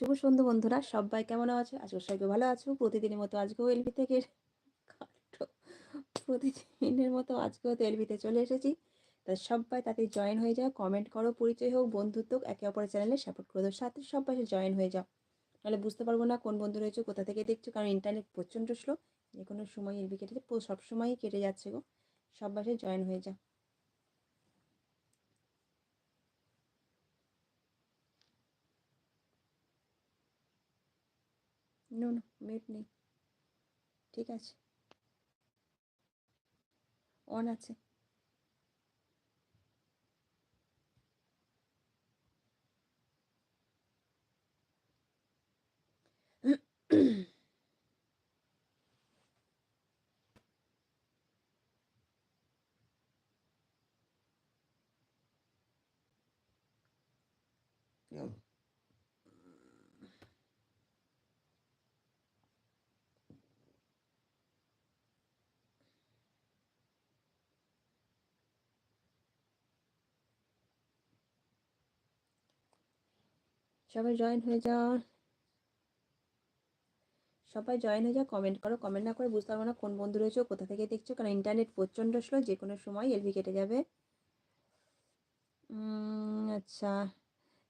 শুভ সন্ধ্যা বন্ধুরা, সবাই কেমন আছো? আজকে সবাই ভালো আছো। প্রতিদিনের মতো আজকেও এলবি থেকে প্রতিদিনের মতো আজকেও তো এলবিতে চলে এসেছি। তা সবাই তাতে জয়েন হয়ে যাও কমেন্ট করো, পরিচয় হোক, বন্ধুত্ব একে অপরের চ্যানেলে সাপোর্ট করে দাও, সাথে সবাই জয়েন হয়ে যাও। নাহলে বুঝতে পারব না কোন বন্ধু রয়েছে, কোথা থেকে দেখছ, কারণ ইন্টারনেট প্রচণ্ড স্লো যে কোনো সময় এলবি কেটে সব সময়ই কেটে যাচ্ছে গো। সব বাসে জয়েন হয়ে যাও। নো নো মিউট নেই। ঠিক আছে। অন আছে। সবাই জয়েন হয়ে যাও। সবাই জয়েন হয়ে যাও কমেন্ট করো। কমেন্ট না করে বুঝতে পারব না কোন বন্ধু রয়েছে কোথা থেকে দেখছ। কারণ ইন্টারনেট প্রচণ্ড স্লো যে কোনো সময় এলবি কেটে যাবে। আচ্ছা।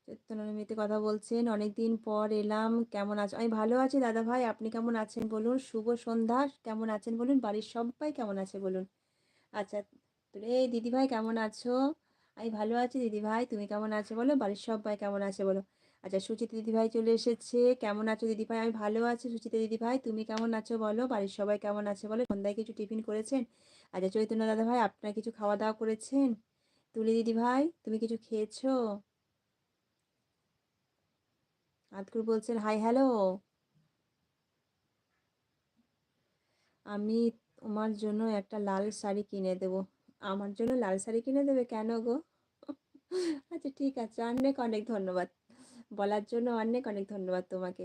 চৈতন্যমিতে কথা বলছেন অনেক দিন পর এলাম। কেমন আছো, আমি ভালো আছি দাদা ভাই, আপনি কেমন আছেন বলুন? শুভ সন্ধ্যা, কেমন আছেন বলুন? বাড়ির সবাই কেমন আছে বলুন? আচ্ছা এই দিদিভাই কেমন আছো? আমি ভালো আছি দিদিভাই তুমি কেমন আছো বলো? বাড়ির সবাই কেমন আছে বলো? আচ্ছা সুচিতা দিদিভাই চলে এসেছে। কেমন আছো দিদিভাই? আমি ভালো আছি। সুচিতা দিদিভাই, তুমি কেমন আছো বলো? বাড়ির সবাই কেমন আছে বলো? সন্ধ্যায় কিছু টিফিন করেছেন? আচ্ছা চৈতন্য দাদা ভাই আপনার কিছু খাওয়া দাওয়া করেছেন? তুলি দিদিভাই, তুমি কিছু খেয়েছো? আদকুর বলছেন, হাই, হ্যালো। আমি তোমার জন্য একটা লাল শাড়ি কিনে দেব। আমার জন্য লাল শাড়ি কিনে দেবে? কেন গো? আচ্ছা ঠিক আছে। অনেক অনেক ধন্যবাদ। বলার জন্য অনেক অনেক ধন্যবাদ তোমাকে।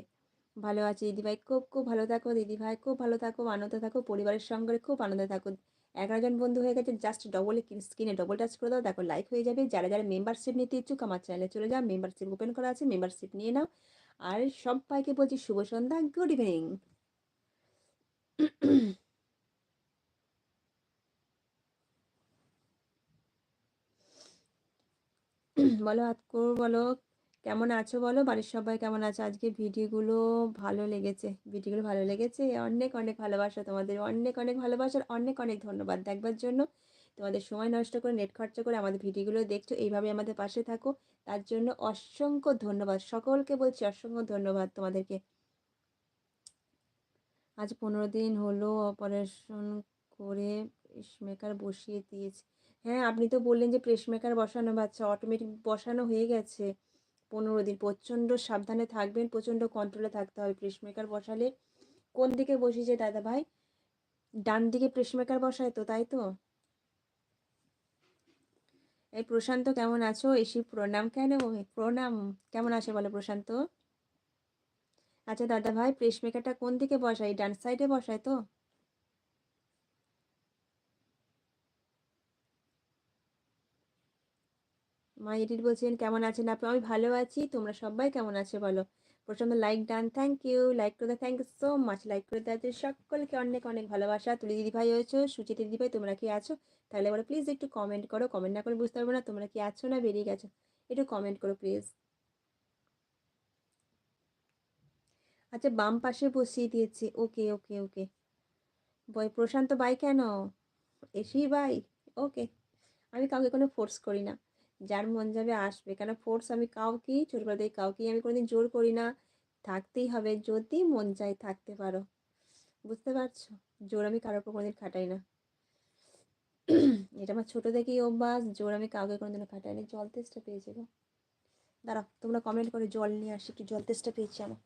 ভালো আছি দিদিভাই, খুব খুব ভালো থাকো দিদিভাই, খুব ভালো থাকো, আনন্দে থাকো, পরিবারের সঙ্গে খুব আনন্দে থাকো। এগারো জন বন্ধু হয়ে গেছে জাস্ট ডবল স্ক্রিনে ডবল টাচ করে দাও, দেখো লাইক হয়ে যাবে। যারা যারা মেম্বারশিপ নিতে ইচ্ছুক, আমার চ্যানেলে চলে যাও মেম্বারশিপ ওপেন করা আছে মেম্বারশিপ নিয়ে নাও। আর সবাইকে বলছি শুভ সন্ধ্যা গুড ইভিনিং বলো আতকুর, বলো। কেমন আছো বলো? বাড়ির সবাই কেমন আছো? আজকে ভিডিওগুলো ভালো লেগেছে। ভিডিওগুলো ভালো লেগেছে। অনেক অনেক ভালোবাসা তোমাদের। অনেক অনেক ভালোবাসার অনেক অনেক ধন্যবাদ দেখবার জন্য। তোমাদের সময় নষ্ট করে, নেট খরচা করে আমাদের ভিডিওগুলো দেখছ, এইভাবে আমাদের পাশে থাকো। তার জন্য অসংখ্য ধন্যবাদ। সকলকে বলছি অসংখ্য ধন্যবাদ তোমাদেরকে। আজ পনেরো দিন হলো অপারেশন করে পেসমেকার বসিয়ে দিয়েছে। হ্যাঁ আপনি তো বললেন যে প্রেসমেকার বসানো, বাচ্চা অটোমেটিক বসানো হয়ে গেছে। পনেরো দিন। প্রচণ্ড সাবধানে থাকবেন, প্রচণ্ড কন্ট্রোলে থাকতে হবে। প্রেসমেকার বসালে কোন দিকে বসিয়েছে দাদা ভাই? ডান দিকে প্রেসমেকার বসায় তো, তাই তো? এই প্রশান্ত, কেমন আছো? এসি প্রণাম কেন? প্রণাম, কেমন আছে বলে প্রশান্ত? আচ্ছা দাদা ভাই প্রেসমেকারটা কোন দিকে বসায়? ডান সাইডে বসায় তো? মা এডিট বলছেন, কেমন আছেন আপনি? আমি ভালো আছি। তোমরা সবাই কেমন আছে বলো? প্রচণ্ড like done thank you like করে দেয় thank you so much like করে দেওয়াতে সকলকে অনেক অনেক ভালোবাসা। তুলি দিদি ভাই হয়েছো সুচিত দিদিভাই, তোমরা কি আছো? তাহলে বলো প্লিজ একটু কমেন্ট করো কমেন্ট না করে বুঝতে পারব না, তোমরা কি আছো না বেরিয়ে গেছো? একটু কমেন্ট করো প্লিজ আচ্ছা বাম পাশে বসিয়ে দিয়েছি। Okay okay okay. বই প্রশান্ত বাই কেন? AC bye? ওকে। আমি কাউকে কোনো ফোর্স করি না। যার মন যাবে আসবে। কেন ফোর্স আমি কাউকেই ছোটবেলা থেকে কাউকেই আমি কোনোদিন জোর করি না। থাকতেই হবে যদি মন চায় থাকতে পারো। বুঝতে পারছ? জোর আমি কারোর উপর কোনোদিন খাটাই না। এটা আমার ছোটো থেকেই অভ্যাস, জোর আমি কাউকে কোনোদিনও খাটাইনি। জল তেষ্টা পেয়েছি গো। দাঁড়াও, তোমরা কমেন্ট করে জল নিয়ে আসি, একটু জল তেষ্টা পেয়েছি আমার।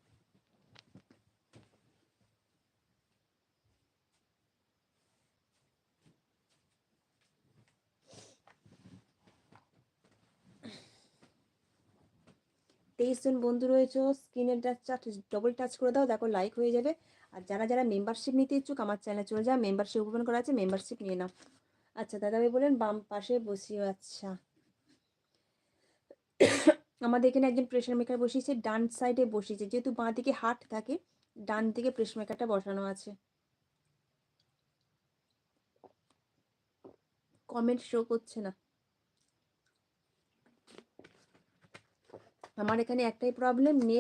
তেইশ জন বন্ধু রয়েছে স্ক্রিনের ডবল টাচ করে দাও, দেখো লাইক হয়ে যাবে। আর যারা যারা মেম্বারশিপ নিতে ইচ্ছুক, আমার চ্যানেলে চলে যাও মেম্বারশিপ ওপেন করা আছে মেম্বারশিপ নিয়ে নাও। আচ্ছা দাদাভাই বলেন, বাম পাশে বসিয়ে আচ্ছা। আমাদের এখানে একজন প্রেশার মেকার বসিয়েছে, ডান সাইডে বসিয়েছে। যেহেতু বাঁ দিকে হাট থাকে, ডান দিকে প্রেশার মেকারটা বসানো আছে। কমেন্ট শো করছে না। আমার এখানে একটাই প্রবলেম নেট